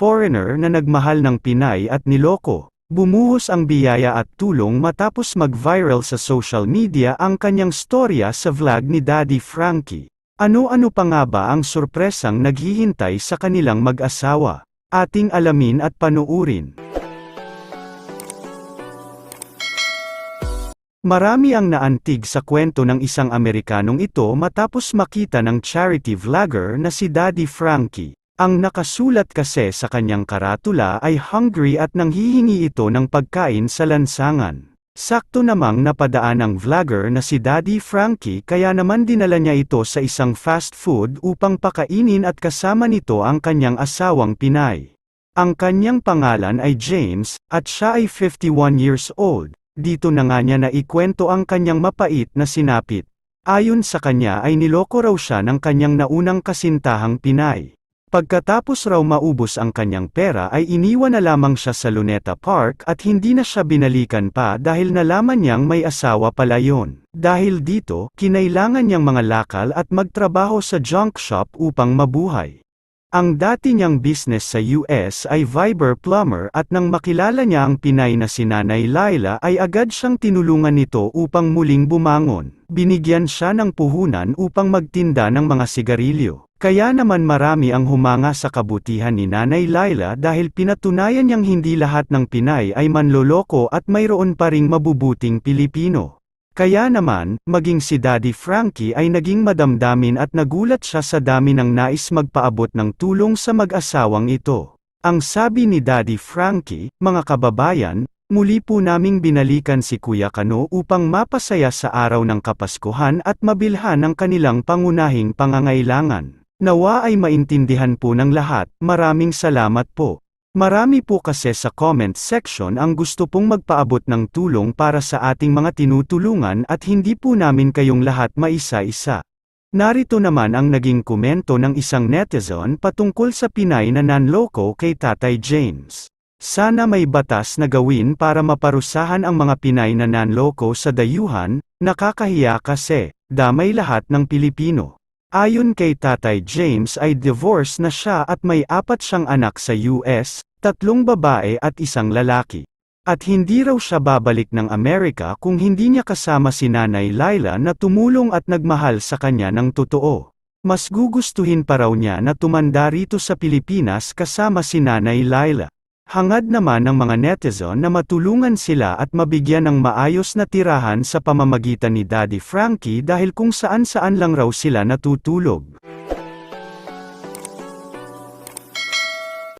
foreigner na nagmahal ng Pinay at niloko. Bumuhos ang biyaya at tulong matapos mag-viral sa social media ang kanyang storya sa vlog ni Daddy Frankie. Ano-ano pa nga ba ang sorpresang naghihintay sa kanilang mag-asawa? Ating alamin at panuurin. Marami ang naantig sa kwento ng isang Amerikanong ito matapos makita ng charity vlogger na si Daddy Frankie. Ang nakasulat kasi sa kanyang karatula ay hungry at nanghihingi ito ng pagkain sa lansangan. Sakto namang napadaan ang vlogger na si Daddy Frankie kaya naman dinala niya ito sa isang fast food upang pakainin at kasama nito ang kanyang asawang Pinay. Ang kanyang pangalan ay James, at siya ay 51 years old. Dito na nga niya na ikwento ang kanyang mapait na sinapit. Ayon sa kanya ay niloko raw siya ng kanyang naunang kasintahang Pinay. Pagkatapos raw maubos ang kanyang pera ay iniwan na lamang siya sa Luneta Park at hindi na siya binalikan pa dahil nalaman niyang may asawa pala yon. Dahil dito, kinailangan niyang mga lakal at magtrabaho sa junk shop upang mabuhay. Ang dati niyang business sa US ay Viber Plumber at nang makilala niya ang Pinay na si Nanay Laila ay agad siyang tinulungan nito upang muling bumangon. Binigyan siya ng puhunan upang magtinda ng mga sigarilyo. Kaya naman marami ang humanga sa kabutihan ni Nanay Laila dahil pinatunayan niyang hindi lahat ng Pinay ay manloloko at mayroon pa ring mabubuting Pilipino. Kaya naman, maging si Daddy Frankie ay naging madamdamin at nagulat siya sa dami ng nais magpaabot ng tulong sa mag-asawang ito. Ang sabi ni Daddy Frankie, mga kababayan, muli po naming binalikan si Kuya Kano upang mapasaya sa araw ng Kapaskuhan at mabilhan ang kanilang pangunahing pangangailangan. Nawa ay maintindihan po ng lahat, maraming salamat po. Marami po kasi sa comment section ang gusto pong magpaabot ng tulong para sa ating mga tinutulungan at hindi po namin kayong lahat maisa-isa. Narito naman ang naging komento ng isang netizen patungkol sa Pinay na nanloko kay Tatay James. Sana may batas na gawin para maparusahan ang mga Pinay na nanloko sa dayuhan, nakakahiya kasi, damay lahat ng Pilipino. Ayon kay Tatay James ay divorce na siya at may apat siyang anak sa US, tatlong babae at isang lalaki. At hindi raw siya babalik ng Amerika kung hindi niya kasama si Nanay Laila na tumulong at nagmahal sa kanya ng totoo. Mas gugustuhin pa raw niya na tumanda rito sa Pilipinas kasama si Nanay Laila. Hangad naman ng mga netizen na matulungan sila at mabigyan ng maayos na tirahan sa pamamagitan ni Daddy Frankie dahil kung saan-saan lang raw sila natutulog.